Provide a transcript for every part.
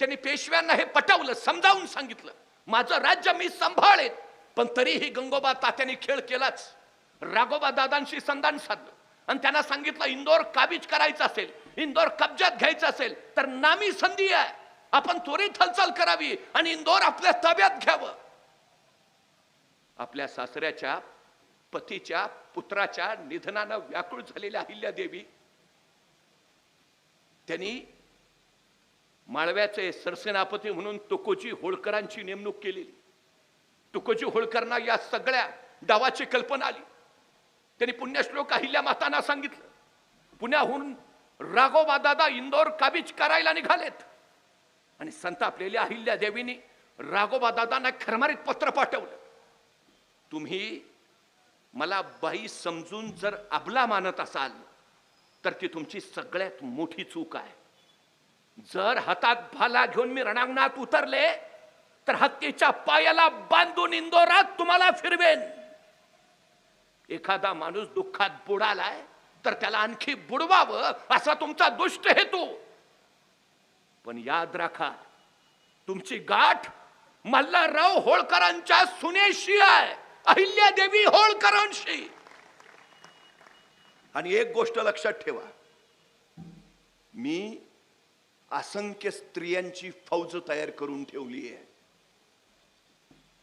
त्यांनी पेशव्यांना हे पटवलं समजावून सांगितलं. माझं राज्य मी सांभाळेन पण तरीही गंगोबा तात्याने खेळ केलाच. राघोबा दादांशी संधान साधलं. आणि त्यांना सांगितलं इंदोर काबीज करायचं असेल इंदोर कब्जात घ्यायचं असेल तर नामी संधी आहे. आपण त्वरित हालचाल करावी आणि इंदोर आपल्या ताब्यात घ्यावं. आपल्या सासऱ्याच्या पतीच्या पुत्राच्या निधनानं व्याकुळ झालेल्या अहिल्यादेवी त्यांनी माळव्याचे सरसेनापती म्हणून तुकोजी होळकरांची नेमणूक केली. तुकोजी होळकरांना या सगळ्या डावाची कल्पना आली. त्यांनी पुण्यश्लोक अहिल्या मातांना सांगितलं. पुण्याहून राघोबा दादा इंदोर काबीज करायला निघालेत. आणि संतापलेल्या अहिल्या देवीनी राघोबा दादांना खरमारीत पत्र पाठवलं. तुम्ही मला बाई समजून जर अबला मानत असाल तर ती तुमची सगळ्यात मोठी चूक आहे. जर हातात भाला घेऊन मी रणांगणात उतरले तर हत्तीच्या पायाला बांधून इंदोरात तुम्हाला फिरवेन. एखादा माणूस दुःखात बुडालाय तर त्याला आणखी बुडवावं असा तुमचा दुष्ट हेतू. पण याद राखा तुमची गाठ मल्हारराव होळकरांच्या सुनेशी आहे अहिल्या देवी होळकरांशी. आणि एक गोष्ट लक्षात ठेवा. मी असंख्य स्त्रियांची फौज तयार करून ठेवली आहे.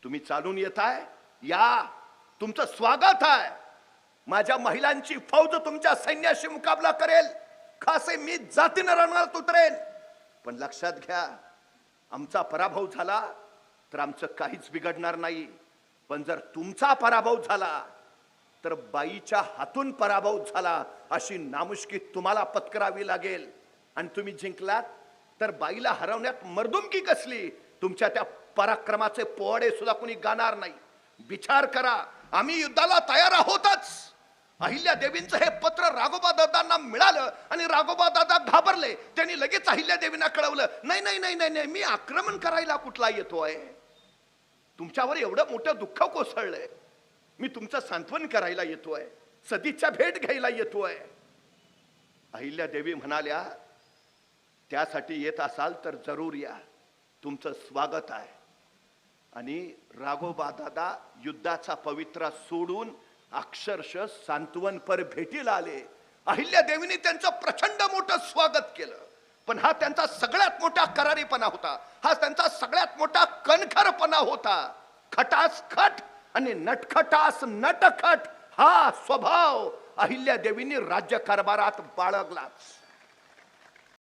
तुम्ही चालून येताय या तुमचं स्वागत आहे. माझ्या महिलांची फौज तुमच्या सैन्याशी मुकाबला करेल. खासे मी जातीनं रणात उतरेन पण लक्षात घ्या आमचा पराभव झाला तर आमचं काहीच बिघडणार नाही. पण जर तुमचा पराभव झाला तर बाईच्या हातून पराभव झाला अशी नामुष्की तुम्हाला पत्करावी लागेल. आणि तुम्ही जिंकलात तर बाईला हरवण्यात मर्दुमकी कसली? तुमच्या त्या पराक्रमाचे पोवाडे सुद्धा कुणी गाणार नाही. विचार करा आम्ही युद्धाला तयार आहोतच. अहिल्या देवींचं हे पत्र राघोबा दादांना मिळालं आणि राघोबा दादा घाबरले. त्यांनी लगेच अहिल्या देवींना कळवलं नाही नाही नाही नाही नाही मी आक्रमण करायला कुठला येतोय. तुमच्यावर एवढं मोठं दुःख कोसळलंय. मी तुमचं सांत्वन करायला येतोय. सदीच्या भेट घ्यायला येतोय. अहिल्या देवी म्हणाल्या त्यासाठी येत असाल तर जरूर या. तुमचं स्वागत आहे. आणि राघोबा दादा युद्धाचा पवित्रा सोडून अक्षरशः सांत्वनपर भेटीला आले. अहिल्या देवीने त्यांचं प्रचंड मोठं स्वागत केलं. पण हा त्यांचा सगळ्यात मोठा करारीपणा होता. हा त्यांचा सगळ्यात मोठा कणखरपणा होता. खटास खट आणि नटखटास नटखट हा स्वभाव अहिल्या देवीने राज्यकारभारात बाळगलाच